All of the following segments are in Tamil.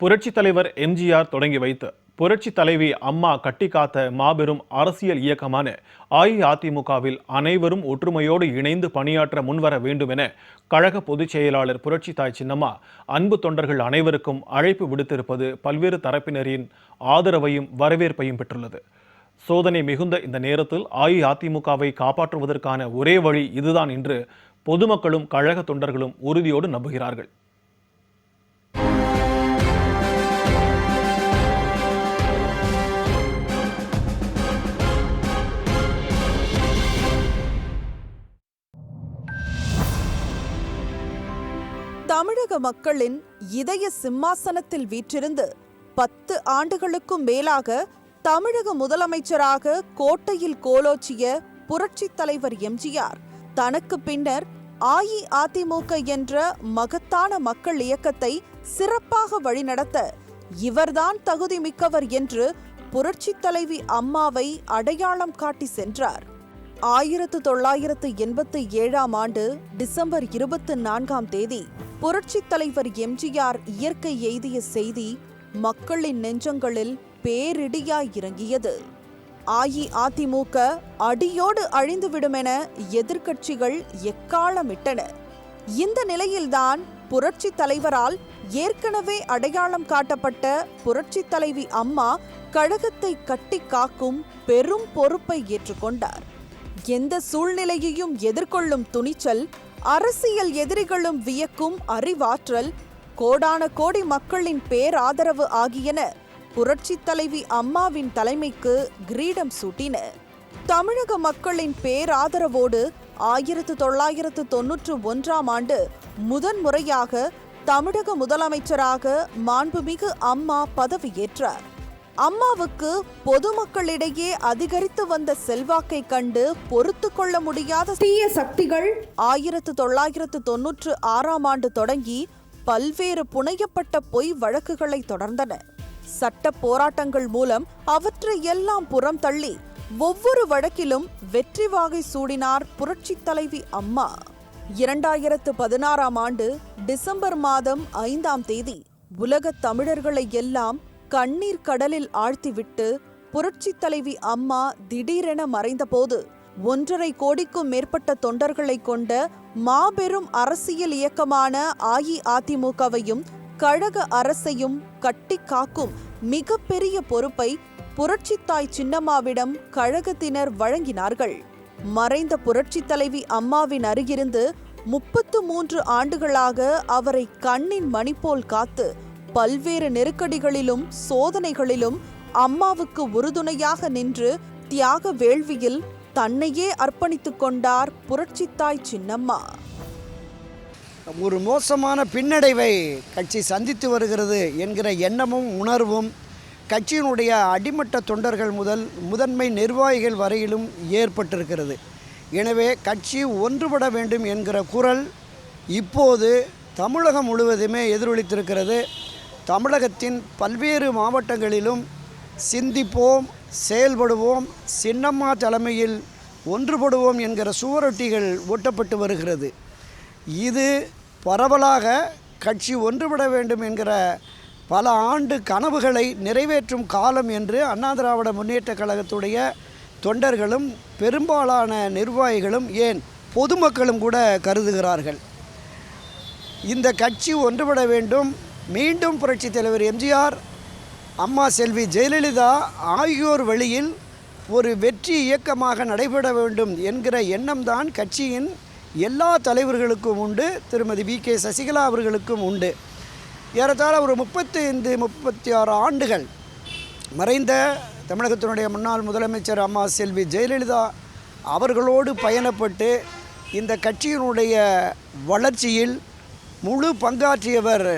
புரட்சித் தலைவர் எம்ஜிஆர் தொடங்கி வைத்து புரட்சி தலைவி அம்மா கட்டிக்காத்த மாபெரும் அரசியல் இயக்கமான அஇஅதிமுகவில் அனைவரும் ஒற்றுமையோடு இணைந்து பணியாற்ற முன்வர வேண்டும் என கழக பொதுச் செயலாளர் புரட்சி தாய் சின்னம்மா அன்பு தொண்டர்கள் அனைவருக்கும் அழைப்பு விடுத்திருப்பது பல்வேறு தரப்பினரின் ஆதரவையும் வரவேற்பையும் பெற்றுள்ளது. சோதனை மிகுந்த இந்த நேரத்தில் அஇஅதிமுகவை காப்பாற்றுவதற்கான ஒரே வழி இதுதான் என்று பொதுமக்களும் கழக தொண்டர்களும் உறுதியோடு நம்புகிறார்கள். தமிழக மக்களின் இதய சிம்மாசனத்தில் வீற்றிருந்து பத்து ஆண்டுகளுக்கும் மேலாக தமிழக முதலமைச்சராக கோட்டையில் கோலோச்சிய புரட்சித் தலைவர் எம்ஜிஆர் தனக்கு பின்னர் அஇஅதிமுக என்ற மகத்தான மக்கள் இயக்கத்தை சிறப்பாக வழிநடத்த இவர்தான் தகுதி மிக்கவர் என்று புரட்சி தலைவி அம்மாவை அடையாளம் காட்டி சென்றார். ஆயிரத்து தொள்ளாயிரத்து எண்பத்தி ஏழாம் ஆண்டு டிசம்பர் இருபத்தி நான்காம் தேதி புரட்சித் தலைவர் எம்ஜிஆர் இயற்கை எய்திய செய்தி மக்களின் நெஞ்சங்களில் பேரிடியாய் இறங்கியது அஇஅதிமுக அடியோடு அழிந்துவிடுமென எதிர்க்கட்சிகள் எக்காலமிட்டன. இந்த நிலையில்தான் புரட்சித் தலைவரால் ஏற்கனவே அடையாளம் காட்டப்பட்ட புரட்சித் தலைவி அம்மா கழகத்தை கட்டி காக்கும் பெரும் பொறுப்பை ஏற்றுக்கொண்டார். எந்த சூழ்நிலையையும் எதிர்கொள்ளும் துணிச்சல் அரசியல் எதிரிகளும் வியக்கும் அறிவாற்றல் கோடான கோடி மக்களின் பேராதரவு ஆகியன புரட்சித் தலைவி அம்மாவின் தலைமைக்கு கிரீடம் சூட்டின. தமிழக மக்களின் பேராதரவோடு ஆயிரத்து தொள்ளாயிரத்து தொன்னூற்று ஒன்றாம் ஆண்டு முதன்முறையாக தமிழக முதலமைச்சராக மாண்புமிகு அம்மா பதவியேற்றார். அம்மாவுக்கு பொதுமக்களிடையே அதிகரித்து வந்த செல்வாக்கை கண்டு பொறுத்து கொள்ள முடியாத தீய சக்திகள் ஆயிரத்து தொள்ளாயிரத்து தொன்னூற்று ஆறாம் ஆண்டு தொடங்கி பல்வேறு புனையப்பட்ட பொய் வழக்குகளை தொடர்ந்தன. சட்ட போராட்டங்கள் மூலம் அவற்றை எல்லாம் புறம் தள்ளி ஒவ்வொரு வழக்கிலும் வெற்றி வாகை சூடினார் புரட்சித் தலைவி அம்மா. இரண்டாயிரத்து பதினாறாம் ஆண்டு டிசம்பர் மாதம் ஐந்தாம் தேதி உலகத் தமிழர்களை எல்லாம் கண்ணீர் கடலில் ஆழ்த்திவிட்டு புரட்சித் தலைவி அம்மா திடீரென மறைந்தபோது ஒன்றரை கோடிக்கும் மேற்பட்ட தொண்டர்களை கொண்ட மாபெரும் அரசியல் இயக்கமான அஇஅதிமுகவையும் கழக அரசையும் கட்டி காக்கும் மிகப்பெரிய பொறுப்பை புரட்சித்தாய் சின்னம்மாவிடம் கழகத்தினர் வழங்கினார்கள். மறைந்த புரட்சித் தலைவி அம்மாவின் அருகிருந்து முப்பத்து மூன்று ஆண்டுகளாக அவரை கண்ணின் மணி போல் காத்து பல்வேறு நெருக்கடிகளிலும் சோதனைகளிலும் அம்மாவுக்கு உறுதுணையாக நின்று தியாக வேள்வியில் தன்னையே அர்ப்பணித்துக் கொண்டார் புரட்சித்தாய் சின்னம்மா. ஒரு மோசமான பின்னடைவை கட்சி சந்தித்து வருகிறது என்கிற எண்ணமும் உணர்வும் கட்சியினுடைய அடிமட்ட தொண்டர்கள் முதல் முதன்மை நிர்வாகிகள் வரையிலும் ஏற்பட்டிருக்கிறது. எனவே கட்சி ஒன்றுபட வேண்டும் என்கிற குரல் இப்போது தமிழகம் முழுவதுமே எதிரொலித்திருக்கிறது. தமிழகத்தின் பல்வேறு மாவட்டங்களிலும் சிந்திப்போம் செயல்படுவோம் சின்னம்மா தலைமையில் ஒன்றுபடுவோம் என்கிற சுவரொட்டிகள் ஒட்டப்பட்டு வருகிறது. இது பரவலாக கட்சி ஒன்றுபட வேண்டும் என்கிற பல ஆண்டு கனவுகளை நிறைவேற்றும் காலம் என்று அண்ணா திராவிட முன்னேற்றக் கழகத்துடைய தொண்டர்களும் பெரும்பாலான நிர்வாகிகளும் ஏன் பொதுமக்களும் கூட கருதுகிறார்கள். இந்த கட்சி ஒன்றுபட வேண்டும் மீண்டும் புரட்சி தலைவர் எம்ஜிஆர் அம்மா செல்வி ஜெயலலிதா ஆகியோர் வழியில் ஒரு வெற்றி இயக்கமாக நடைபெற வேண்டும் என்கிற எண்ணம்தான் கட்சியின் எல்லா தலைவர்களுக்கும் உண்டு. திருமதி வி. கே. சசிகலா அவர்களுக்கும் உண்டு. ஏறத்தாழ ஒரு முப்பத்தைந்து முப்பத்தி ஆறு ஆண்டுகள் மறைந்த தமிழகத்தினுடைய முன்னாள் முதலமைச்சர் அம்மா செல்வி ஜெயலலிதா அவர்களோடு பயணப்பட்டு இந்த கட்சியினுடைய வளர்ச்சியில் முழு பங்காற்றியவர்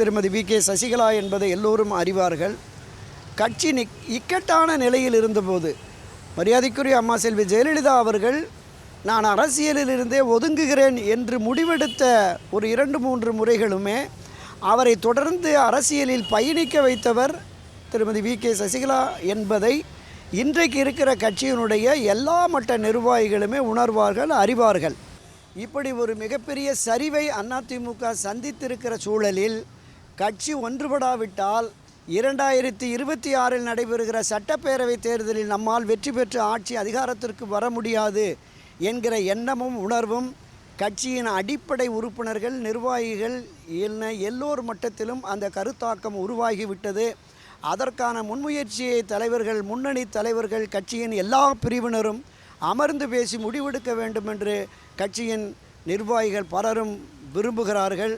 திருமதி வி. கே. சசிகலா என்பதை எல்லோரும் அறிவார்கள். கட்சி நி இக்கட்டான நிலையில் இருந்தபோது மரியாதைக்குரிய அம்மா செல்வி ஜெயலலிதா அவர்கள் நான் அரசியலில் இருந்தே ஒதுங்குகிறேன் என்று முடிவெடுத்த ஒரு இரண்டு மூன்று முறைகளுமே அவரை தொடர்ந்து அரசியலில் பயணிக்க வைத்தவர் திருமதி வி. கே. சசிகலா என்பதை இன்றைக்கு இருக்கிற கட்சியினுடைய எல்லா மட்ட நிர்வாகிகளுமே உணர்வார்கள் அறிவார்கள். இப்படி ஒரு மிகப்பெரிய சரிவை அதிமுக சந்தித்திருக்கிற சூழலில் கட்சி ஒன்றுபடாவிட்டால் இரண்டாயிரத்தி இருபத்தி ஆறில் நடைபெறுகிற சட்டப்பேரவை தேர்தலில் நம்மால் வெற்றி பெற்று ஆட்சி அதிகாரத்திற்கு வர முடியாது என்கிற எண்ணமும் உணர்வும் கட்சியின் அடிப்படை உறுப்பினர்கள் நிர்வாகிகள் என்ன எல்லோர் மட்டத்திலும் அந்த கருத்தாக்கம் உருவாகிவிட்டது. அதற்கான முன்முயற்சியை தலைவர்கள் முன்னணி தலைவர்கள் கட்சியின் எல்லா பிரிவினரும் அமர்ந்து பேசி முடிவெடுக்க வேண்டும் என்று கட்சியின் நிர்வாகிகள் பலரும் விரும்புகிறார்கள்.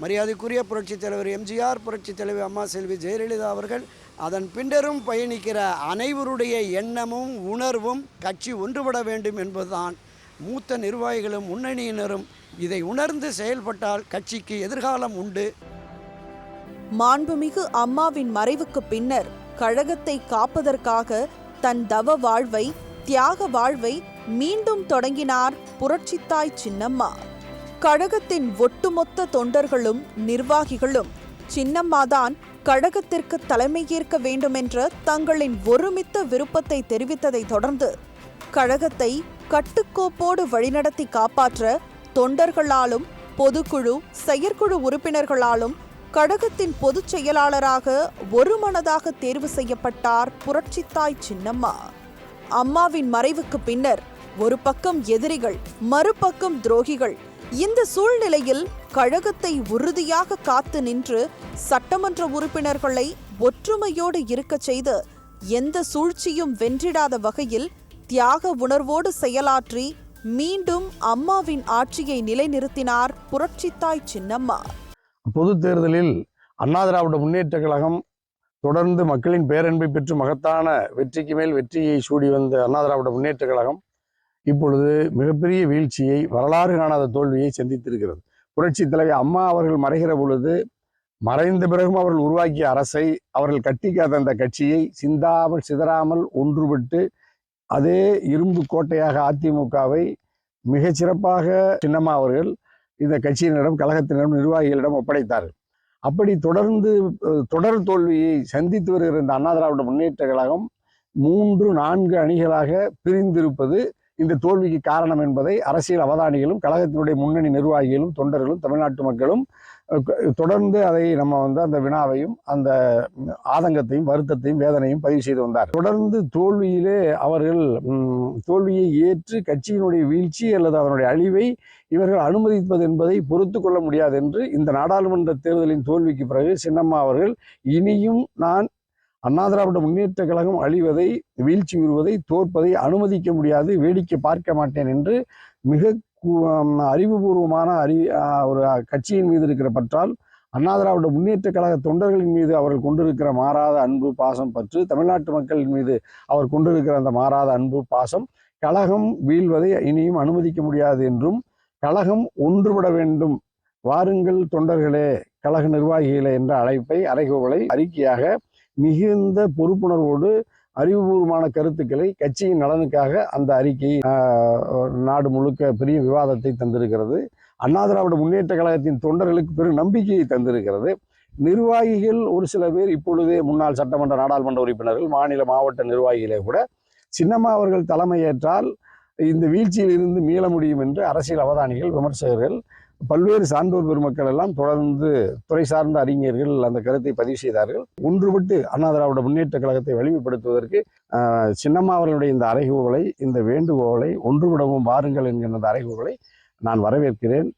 மரியாதைக்குரிய புரட்சித் தலைவர் எம்ஜிஆர் புரட்சித் தலைவர் அம்மா செல்வி ஜெயலலிதா அவர்கள் அதன் பின்னரும் பயணிக்கிற அனைவருடைய எண்ணமும் உணர்வும் கட்சி ஒன்றுபட வேண்டும் என்பதுதான் மூத்த நிர்வாகிகளும் முன்னணியினரும் இதை உணர்ந்து செயல்பட்டால் கட்சிக்கு எதிர்காலம் உண்டு. மாண்புமிகு அம்மாவின் மறைவுக்கு பின்னர் கழகத்தை காப்பதற்காக தன் தவ வாழ்வை தியாக வாழ்வை மீண்டும் தொடங்கினார் புரட்சித்தாய் சின்னம்மா. கழகத்தின் ஒட்டுமொத்த தொண்டர்களும் நிர்வாகிகளும் சின்னம்மாதான் கழகத்திற்கு தலைமையேற்க வேண்டுமென்ற தங்களின் ஒருமித்த விருப்பத்தை தெரிவித்ததைத் தொடர்ந்து கழகத்தை கட்டுக்கோப்போடு வழிநடத்தி காப்பாற்ற தொண்டர்களாலும் பொதுக்குழு செயற்குழு உறுப்பினர்களாலும் கழகத்தின் பொதுச் செயலாளராக ஒருமனதாக தேர்வு செய்யப்பட்டார் புரட்சித்தாய் சின்னம்மா. அம்மாவின் மறைவுக்கு பின்னர் ஒரு பக்கம் எதிரிகள் மறுபக்கம் துரோகிகள் இந்த சூழ்நிலையில் கழகத்தை உறுதியாக காத்து நின்று சட்டமன்ற உறுப்பினர்களை ஒற்றுமையோடு இருக்கச் செய்து எந்த சூழ்ச்சியும் வென்றிடாத வகையில் தியாக உணர்வோடு செயலாற்றி மீண்டும் அம்மாவின் ஆட்சியை நிலைநிறுத்தினார் புரட்சித்தாய் சின்னம்மா. பொது தேர்தலில் அண்ணா திராவிட முன்னேற்ற கழகம் தொடர்ந்து மக்களின் பேரன்பை பெற்று மகத்தான வெற்றிக்கு மேல் வெற்றியை சூடி வந்த அண்ணா திராவிட முன்னேற்ற கழகம் இப்பொழுது மிகப்பெரிய வீழ்ச்சியை வரலாறு காணாத தோல்வியை சந்தித்திருக்கிறது. புரட்சி தலைவி அம்மா அவர்கள் மறைகிற பொழுது மறைந்த பிறகும் அவர்கள் உருவாக்கிய அரசை அவர்கள் கட்டிக்காத அந்த கட்சியை சிந்தாமல் சிதறாமல் ஒன்றுபட்டு அதே இரும்பு கோட்டையாக அதிமுகவை மிகச்சிறப்பாக சின்னம்மா அவர்கள் இந்த கட்சியினரிடம் கழகத்தினரிடம் நிர்வாகிகளிடம் ஒப்படைத்தார்கள். அப்படி தொடர்ந்து தொடர் தோல்வியை சந்தித்து வருகிற இந்த அண்ணா திராவிட முன்னேற்ற கழகம் மூன்று நான்கு அணிகளாக பிரிந்திருப்பது இந்த தோல்விக்கு காரணம் என்பதை அரசியல் அவதானிகளும் கழகத்தினுடைய முன்னணி நிர்வாகிகளும் தொண்டர்களும் தமிழ்நாட்டு மக்களும் தொடர்ந்து அதை நம்ம வந்து அந்த வினாவையும் அந்த ஆதங்கத்தையும் வருத்தத்தையும் வேதனையும் பதிவு செய்து வந்தார் தொடர்ந்து தோல்வியிலே அவர்கள் தோல்வியை ஏற்று கட்சியினுடைய வீழ்ச்சி அல்லது அதனுடைய அழிவை இவர்கள் அனுமதிப்பது என்பதை பொறுத்து கொள்ள முடியாது என்று இந்த நாடாளுமன்ற தேர்தலின் தோல்விக்கு பிறகு சின்னம்மா அவர்கள் இனியும் நான் அண்ணா திராவிட முன்னேற்ற கழகம் அழிவதை வீழ்ச்சி உறுவதை தோற்பதை அனுமதிக்க முடியாது வேடிக்கை பார்க்க மாட்டேன் என்று மிக அறிவுபூர்வமான அறி ஒரு கட்சியின் மீது இருக்கிற பற்றால் அண்ணா திராவிட முன்னேற்ற கழக தொண்டர்களின் மீது அவர்கள் கொண்டிருக்கிற மாறாத அன்பு பாசம் பற்று தமிழ்நாட்டு மக்களின் மீது அவர் கொண்டிருக்கிற அந்த மாறாத அன்பு பாசம் கழகம் வீழ்வதை இனியும் அனுமதிக்க முடியாது என்றும் கழகம் ஒன்றுபட வேண்டும் வாருங்கள் தொண்டர்களே கழக நிர்வாகிகளே என்ற அழைப்பை அறைகோவலை அறிக்கையாக மிகுந்த பொறுப்புணர்வோடு அறிவுபூர்வமான கருத்துக்களை கட்சியின் நலனுக்காக அந்த அறிக்கை நாடு முழுக்க பெரிய விவாதத்தை தந்திருக்கிறது. அண்ணா திராவிட முன்னேற்ற கழகத்தின் தொண்டர்களுக்கு பெரும் நம்பிக்கையை தந்திருக்கிறது. நிர்வாகிகள் ஒரு சில பேர் இப்பொழுதே முன்னாள் சட்டமன்ற நாடாளுமன்ற உறுப்பினர்கள் மாநில மாவட்ட நிர்வாகிகளே கூட சின்னம்மா அவர்கள் தலைமையேற்றால் இந்த வீழ்ச்சியில் இருந்து மீள முடியும் என்று அரசியல் அவதானிகள் விமர்சகர்கள் பல்வேறு சான்றோர் பெருமக்கள் எல்லாம் தொடர்ந்து துறை சார்ந்த அறிஞர்கள் அந்த கருத்தை பதிவு செய்தார்கள். ஒன்றுபட்டு அண்ணா திராவிட முன்னேற்ற கழகத்தை வலிமைப்படுத்துவதற்கு சின்னம்மா அவர்களுடைய இந்த அறைகூவலை இந்த வேண்டுகோளை ஒன்றுவிடவும் வாருங்கள் என்கிற அந்த அறைகூவலை நான் வரவேற்கிறேன்.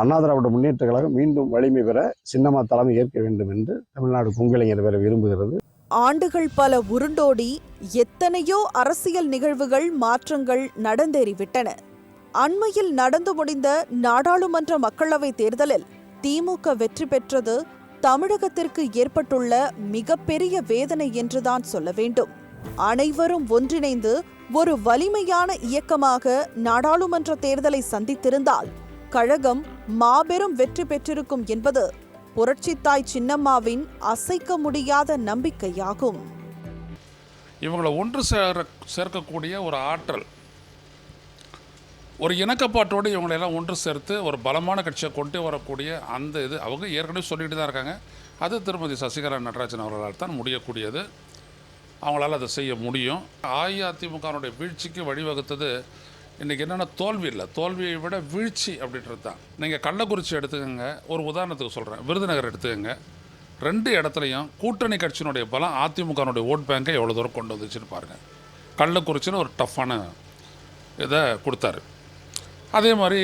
அண்ணா திராவிட முன்னேற்ற கழகம் மீண்டும் வலிமை பெற சின்னம்மா தலைமை ஏற்க வேண்டும் என்று தமிழ்நாடு பொங்கலைஞர் பெற விரும்புகிறது. ஆண்டுகள் பல உருண்டோடி எத்தனையோ அரசியல் நிகழ்வுகள் மாற்றங்கள் நடந்தேறிவிட்டன. அண்மையில் நடந்து முடிந்த நாடாளுமன்ற மக்களவைத் தேர்தலில் திமுக வெற்றி பெற்றது தமிழகத்திற்கு ஏற்பட்டுள்ள மிகப்பெரிய வேதனை என்றுதான் சொல்ல வேண்டும். அனைவரும் ஒன்றிணைந்து ஒரு வலிமையான இயக்கமாக நாடாளுமன்ற தேர்தலை சந்தித்திருந்தால் கழகம் மாபெரும் வெற்றி பெற்றிருக்கும் என்பது புரட்சித்தாய் சின்னம்மாவின் அசைக்க முடியாத நம்பிக்கையாகும். இவங்களை ஒன்று சேர சேர்க்கக்கூடிய ஒரு ஆற்றல் ஒரு இணக்கப்பாட்டோடு இவங்களெல்லாம் ஒன்று சேர்த்து ஒரு பலமான கட்சியை கொண்டு வரக்கூடிய அந்த இது அவங்க ஏற்கனவே சொல்லிட்டு தான் இருக்காங்க. அது திருமதி சசிகலா நடராஜன் அவர்களால் தான் முடியக்கூடியது. அவங்களால அதை செய்ய முடியும். அஇஅதிமுகனுடைய வீழ்ச்சிக்கு வழிவகுத்தது இன்றைக்கி என்னென்னா தோல்வி இல்லை. தோல்வியை விட வீழ்ச்சி அப்படின்றது தான். நீங்கள் கள்ளக்குறிச்சி எடுத்துக்கோங்க. ஒரு உதாரணத்துக்கு சொல்கிறேன் விருதுநகர் எடுத்துக்கோங்க. ரெண்டு இடத்துலையும் கூட்டணி கட்சியினுடைய பலம் அதிமுகனுடைய ஓட் பேங்கை எவ்வளோ தூரம் கொண்டு வந்துச்சுன்னு பாருங்கள் கள்ளக்குறிச்சின்னு ஒரு டஃப்பான இதை கொடுத்தாரு. அதே மாதிரி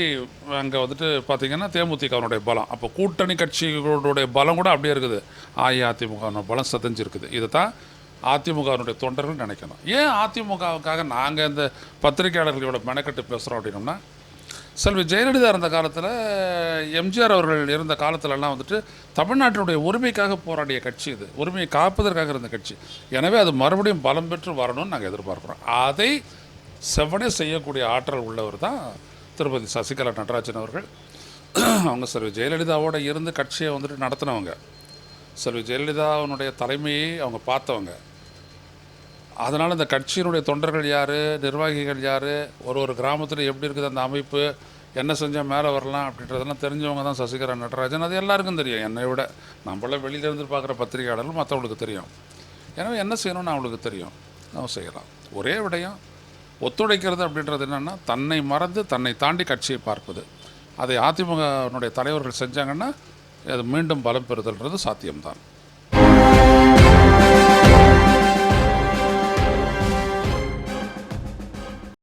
அங்கே வந்துட்டு பார்த்திங்கன்னா தேமுதிகவனுடைய பலம். அப்போ கூட்டணி கட்சிகளுடைய பலம் கூட அப்படியே இருக்குது. அஇஅதிமுக பலம் சதஞ்சிருக்குது. இதை தான் அதிமுகவினுடைய தொண்டர்கள் நினைக்கணும். ஏன் அதிமுகவுக்காக நாங்கள் இந்த பத்திரிகையாளர்களோட மெனக்கட்டு பேசுகிறோம் அப்படின்னோம்னா செல்வி ஜெயலலிதா இருந்த காலத்தில் எம்ஜிஆர் அவர்கள் இருந்த காலத்திலலாம் வந்துட்டு தமிழ்நாட்டினுடைய உரிமைக்காக போராடிய கட்சி இது. உரிமையை காப்பதற்காக இருந்த கட்சி. எனவே அது மறுபடியும் பலம் பெற்று வரணும்னு நாங்கள் எதிர்பார்க்குறோம். அதை செவ்வனே செய்யக்கூடிய ஆற்றல் உள்ளவர் தான் திருப்பதி சசிகலா நடராஜன் அவர்கள் அவங்க செல்வி ஜெயலலிதாவோட இருந்து கட்சியை வந்துட்டு நடத்தினவங்க. செல்வி ஜெயலலிதாவினுடைய தலைமையை அவங்க பார்த்தவங்க. அதனால் இந்த கட்சியினுடைய தொண்டர்கள் யார் நிர்வாகிகள் யார் ஒரு ஒரு கிராமத்தில் எப்படி இருக்குது அந்த அமைப்பு என்ன செஞ்சால் மேலே வரலாம் அப்படின்றதெல்லாம் தெரிஞ்சவங்க தான் சசிகலா நடராஜன். அது எல்லாருக்கும் தெரியும். என்னை விட நம்மளாம் வெளியிலேருந்து பார்க்குற பத்திரிகையாளர்கள் மற்றவங்களுக்கு தெரியும். எனவே என்ன செய்யணும்னு அவங்களுக்கு தெரியும். நம்ம செய்யலாம். ஒரே விடயம் ஒத்துழைக்கிறது அப்படின்றது என்னென்னா தன்னை மறந்து தன்னை தாண்டி கட்சியை பார்ப்பது. அதை அதிமுகனுடைய தலைவர்கள் செஞ்சாங்கன்னா அது மீண்டும் பலம் பெறுதல்ன்றது சாத்தியம்தான்.